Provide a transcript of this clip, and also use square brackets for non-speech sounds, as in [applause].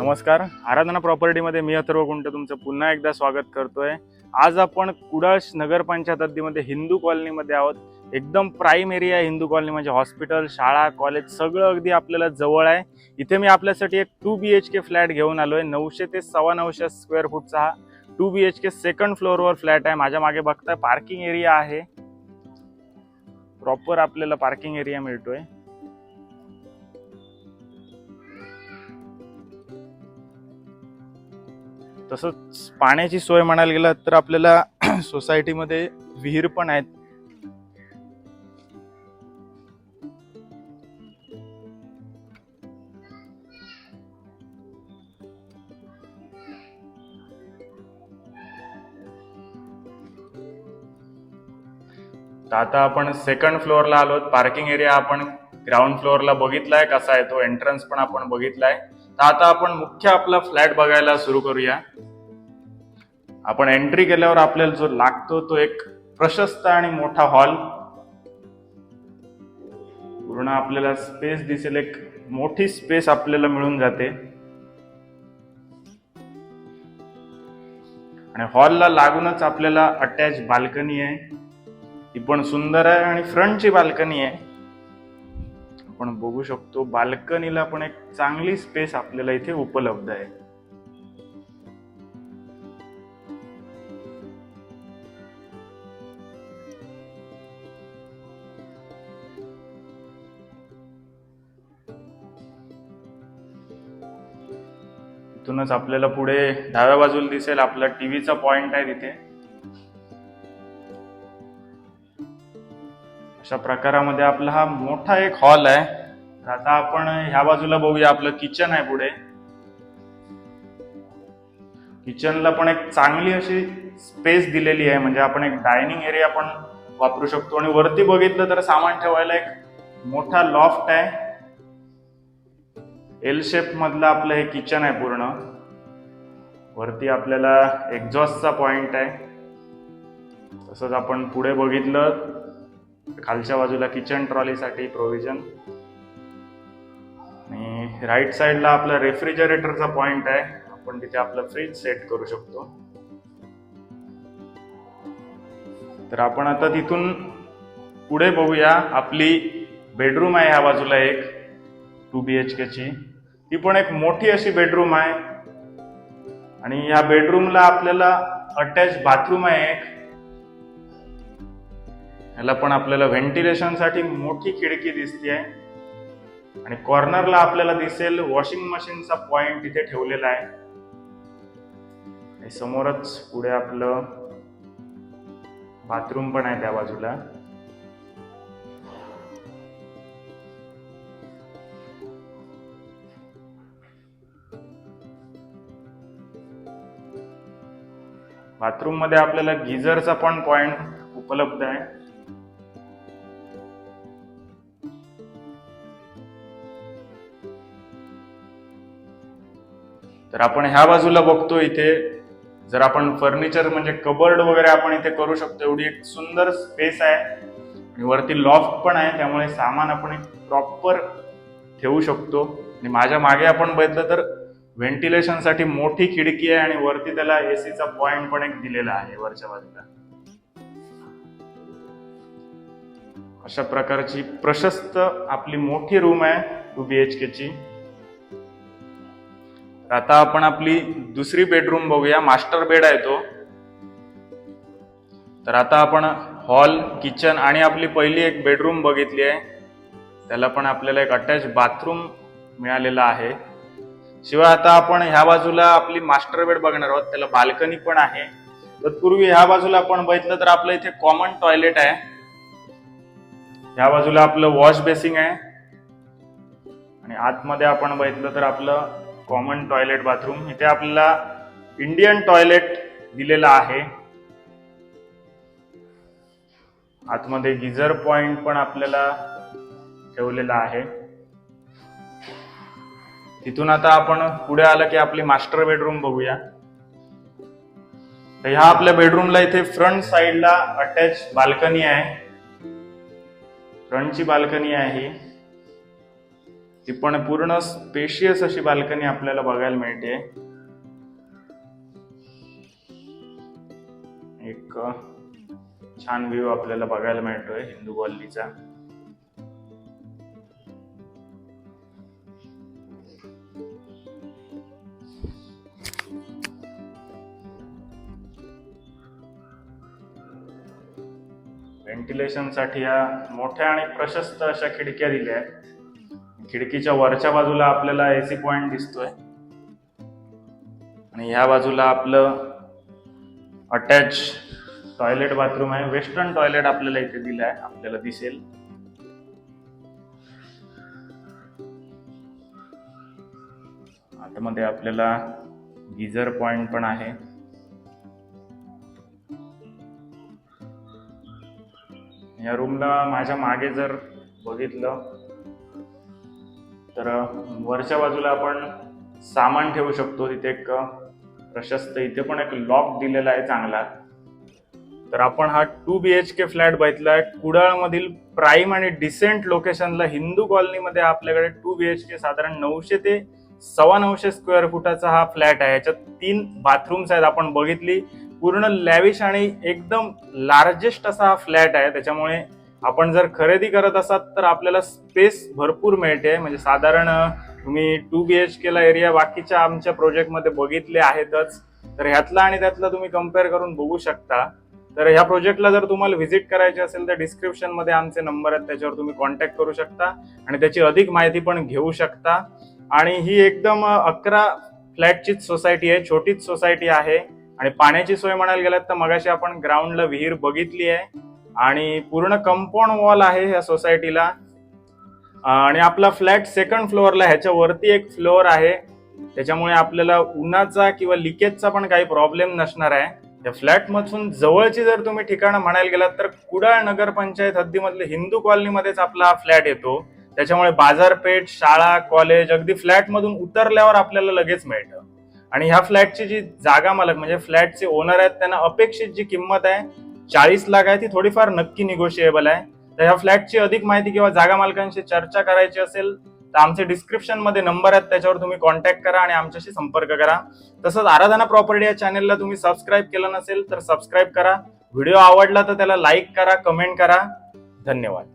नमस्कार. आराधना प्रॉपर्टीमध्ये मी अथर्व कुंट तुमचं पुन्हा एकदा स्वागत करतोय. आज आपण कुडाळ नगरपंचायत हद्दीमध्ये हिंदू कॉलनीमध्ये आहोत. एकदम प्राईम एरिया आहे हिंदू कॉलनी म्हणजे हॉस्पिटल शाळा कॉलेज सगळं अगदी आपल्याला जवळ आहे. इथे मी आपल्यासाठी एक two B H K flat घेऊन आलोय. नऊशे ते सव्वा नऊशे स्क्वेअर फूटचा हा two B H K second फ्लोअरवर flat आहे. माझ्या मागे बघताय पार्किंग एरिया आहे. प्रॉपर आपल्याला पार्किंग एरिया मिळतोय. तसंच पाण्याची सोय म्हणायला गेलं तर आपल्याला [clears throat] सोसायटीमध्ये विहीर पण आहेत. तर आता आपण सेकंड फ्लोअरला आलो. पार्किंग एरिया आपण ग्राउंड फ्लोअरला बघितलाय कसा आहे तो एंट्रन्स पण आपण बघितलाय. तर आता आपण मुख्य आपला फ्लॅट बघायला सुरू करूया. आपण एंट्री केल्यावर आपल्याला जो लागतो तो एक प्रशस्त आणि मोठा हॉल पूर्ण आपल्याला स्पेस दिसेल एक मोठी स्पेस आपल्याला मिळून जाते. आणि हॉलला लागूनच आपल्याला अटॅच बाल्कनी आहे. ती पण सुंदर आहे आणि फ्रंटची बाल्कनी आहे. आपण बघू शकतो बाल्कनीला पण एक चांगली स्पेस आपल्याला इथे उपलब्ध आहे. इथूनच आपल्याला पुढे डाव्या बाजूला दिसेल. आपला टीव्हीचा पॉइंट आहे तिथे. अशा प्रकारामध्ये आपला हा मोठा एक हॉल आहे. तर आता आपण ह्या बाजूला बघूया. आपलं किचन आहे पुढे. किचनला पण एक चांगली अशी स्पेस दिलेली आहे. म्हणजे आपण एक डायनिंग एरिया पण वापरू शकतो. आणि वरती बघितलं तर सामान ठेवायला एक मोठा लॉफ्ट आहे. एल शेप मधलं आपलं हे किचन आहे पूर्ण. वरती आपल्याला एक्झॉस्टचा पॉइंट आहे. तसंच आपण पुढे बघितलं खालच्या बाजूला किचन ट्रॉलीसाठी प्रोव्हिजन आणि राईट साईडला आपला रेफ्रिजरेटरचा पॉइंट आहे. आपण तिथे आपलं फ्रीज सेट करू शकतो. तर आपण आता तिथून पुढे बघूया. आपली बेडरूम आहे ह्या बाजूला एक टू बी एच केची ती पण एक मोठी अशी बेडरूम आहे. आणि या बेडरूमला आपल्याला अटॅच बाथरूम आहे एक. ह्याला पण आपल्याला व्हेंटिलेशनसाठी मोठी खिडकी दिसते आहे आणि कॉर्नरला आपल्याला दिसेल वॉशिंग मशीनचा पॉइंट तिथे ठेवलेला आहे. आणि समोरच पुढे आपलं बाथरूम पण आहे त्या बाजूला. बाथरूममध्ये आपल्याला गिझरचा पण पॉइंट उपलब्ध आहे. तर आपण ह्या बाजूला बघतो इथे. जर आपण फर्निचर म्हणजे कबर्ड वगैरे आपण इथे करू शकतो एवढी एक सुंदर स्पेस आहे. आणि वरती लॉफ्ट पण आहे त्यामुळे सामान आपण एक प्रॉपर ठेवू शकतो. आणि माझ्या मागे आपण बघितलं तर व्हेंटिलेशनसाठी मोठी खिडकी आहे आणि वरती त्याला एसीचा पॉइंट पण एक दिलेला आहे वरच्या बाजूला. अशा प्रकारची प्रशस्त आपली मोठी रूम आहे टू बी एच केची तर आता आपण आपली दुसरी बेडरूम बघूया. मास्टर बेड आहे तो. तर आता आपण हॉल किचन आणि आपली पहिली एक बेडरूम बघितली आहे. त्याला पण आपल्याला एक अटॅच बाथरूम मिळालेला आहे. शिवाय आता आपण ह्या बाजूला आपली मास्टर बेड बघणार आहोत. त्याला बाल्कनी पण आहे. तत्पूर्वी ह्या बाजूला आपण बघितलं तर आपलं इथे कॉमन टॉयलेट आहे. ह्या बाजूला आपलं वॉश बेसिंग आहे. आणि आतमध्ये आपण बघितलं तर आपलं कॉमन टॉयलेट बाथरूम इथे आपल्याला इंडियन टॉयलेट दिलेला आहे. आतमध्ये गिझर पॉइंट पण आपल्याला ठेवलेला आहे. तिथून आता आपण पुढे आलं की आपली मास्टर बेडरूम बघूया. तर ह्या आपल्या बेडरूमला इथे फ्रंट साइडला अटॅच बाल्कनी आहे. फ्रंटची बाल्कनी आहे. ही ती पण पूर्ण स्पेशियस अशी बाल्कनी आपल्याला बघायला मिळते. एक छान व्ह्यू आपल्याला बघायला मिळतोय हिंदू कॉलनीचा. व्हेंटिलेशनसाठी या मोठ्या आणि प्रशस्त अशा खिडक्या दिल्या आहेत. खिडकीच्या वरच्या बाजूला आपल्याला एसी पॉइंट दिसतोय. आणि ह्या बाजूला आपलं अटॅच टॉयलेट बाथरूम आहे. वेस्टर्न टॉयलेट आपल्याला इथे दिलं आहे. आपल्याला दिसेल. आतमध्ये आपल्याला गिझर पॉइंट पण आहे. या रूमला माझ्या मागे जर बघितलं तर वरच्या बाजूला आपण सामान ठेवू शकतो. तिथे एक प्रशस्त इथे पण एक लॉक दिलेला आहे चांगला. तर आपण हा two B H K flat बघितला. आहे कुडाळमधील प्राईम आणि डिसेंट लोकेशनला हिंदू कॉलनीमध्ये आपल्याकडे टू बी एच के साधारण नऊशे ते सव्वा नऊशे स्क्वेअर फुटाचा हा फ्लॅट आहे. याच्यात तीन बाथरूम्स आहेत आपण बघितली. पूर्ण लॅविश आणि एकदम लार्जेस्ट असा हा फ्लॅट आहे. त्याच्यामुळे आपण जर खरेदी करत असाल तर आपल्याला स्पेस भरपूर मिळते. म्हणजे साधारण तुम्ही टू बी एच केला एरिया बाकीच्या आमच्या प्रोजेक्टमध्ये बघितले आहेतच. तर ह्यातला आणि त्यातला तुम्ही कंपेअर करून बघू शकता. तर ह्या प्रोजेक्टला जर तुम्हाला व्हिजिट करायची असेल तर डिस्क्रिप्शनमध्ये आमचे नंबर आहेत. त्याच्यावर तुम्ही कॉन्टॅक्ट करू शकता आणि त्याची अधिक माहिती पण घेऊ शकता. आणि ही एकदम अकरा फ्लॅटचीच सोसायटी आहे छोटीच सोसायटी आहे. आणि पाण्याची सोय म्हणायला गेलात तर मगाशी आपण ग्राउंडला विहीर बघितली आहे. आणि पूर्ण कंपाऊंड वॉल आहे या सोसायटीला आणि आपला फ्लॅट सेकंड फ्लोअरला ह्याच्या वरती एक फ्लोअर आहे. त्याच्यामुळे आपल्याला उन्हाचा किंवा लिकेजचा पण काही प्रॉब्लेम नसणार आहे. या फ्लॅट मधून जवळची जर तुम्ही ठिकाणं म्हणायला गेलात तर कुडाळ नगरपंचायत हद्दीमधले हिंदू कॉलनीमध्येच आपला फ्लॅट येतो. त्याच्यामुळे बाजारपेठ शाळा कॉलेज अगदी फ्लॅट मधून उतरल्यावर आपल्याला लगेच मिळतं. आणि ह्या फ्लॅटची जी जागा मालक म्हणजे फ्लॅटचे ओनर आहेत त्यांना अपेक्षित जी किंमत आहे चाळीस लाख आहे ती थोडीफार नक्की निगोशिएबल आहे. तर ह्या फ्लॅटची अधिक माहिती किंवा जागा मालकांशी चर्चा करायची असेल तर आमचे डिस्क्रिप्शनमध्ये नंबर आहेत त्याच्यावर तुम्ही कॉन्टॅक्ट करा आणि आमच्याशी संपर्क करा. तसंच आराधना प्रॉपर्टी या चॅनलला तुम्ही सबस्क्राईब केलं नसेल तर सबस्क्राईब करा. व्हिडिओ आवडला तर त्याला लाईक करा कमेंट करा. धन्यवाद.